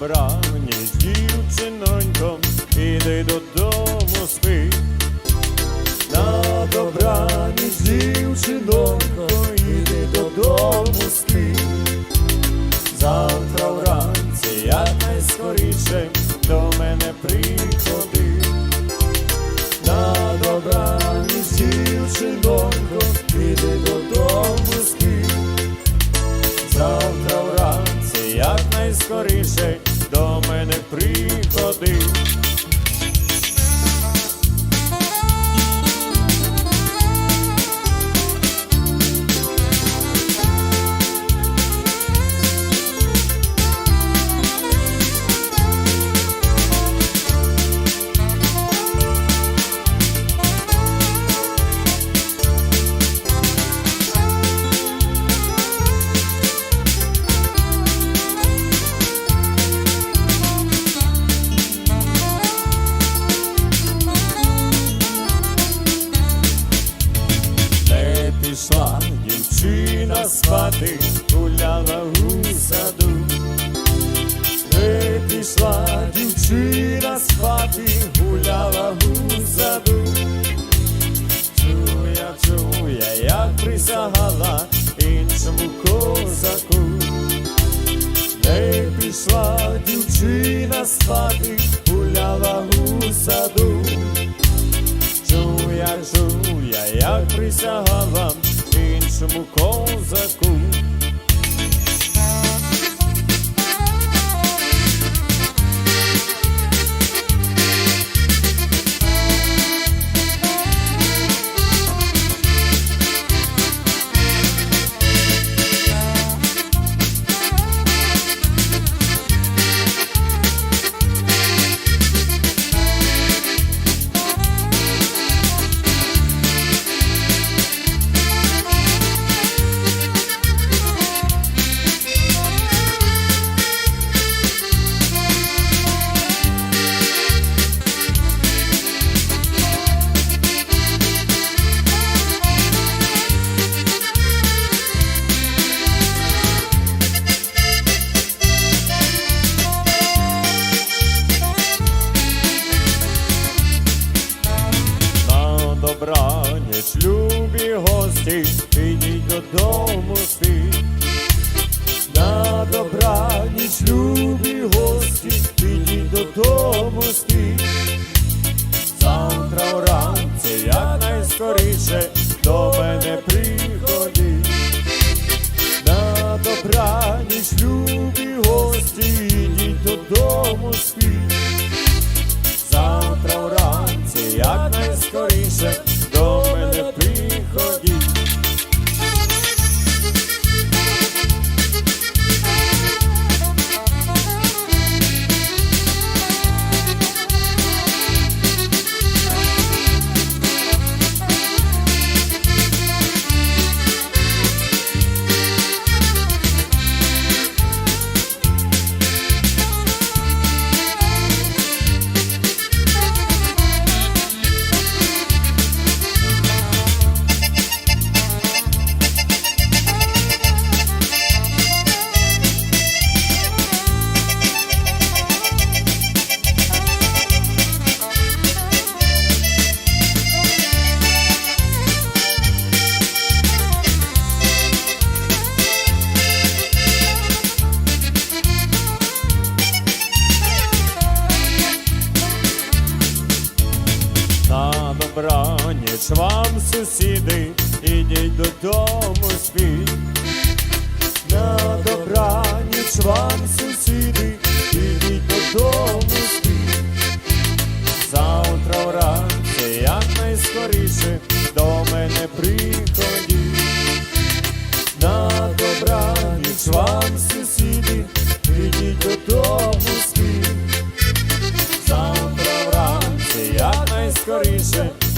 добраніч, дівчинонько, іди додому спи. На добраніч, дівчинонько, іди додому спи. Завтра вранці якнайскоріше до мене приходи. На добраніч, дівчинонько, іди додому спи. Завтра вранці якнайскоріше мене приходи. Пішла дівчина спати, гуляла у саду. Не пішла дівчина спати, гуляла у саду. Чуя, чуя, як присягала іншому козаку. Не пішла дівчина спати, гуляла у саду. Чуя, чуя, присягала додому На добраніч вам, сусіди, ідіть додому спіть. На добраніч вам, сусіди, corrisse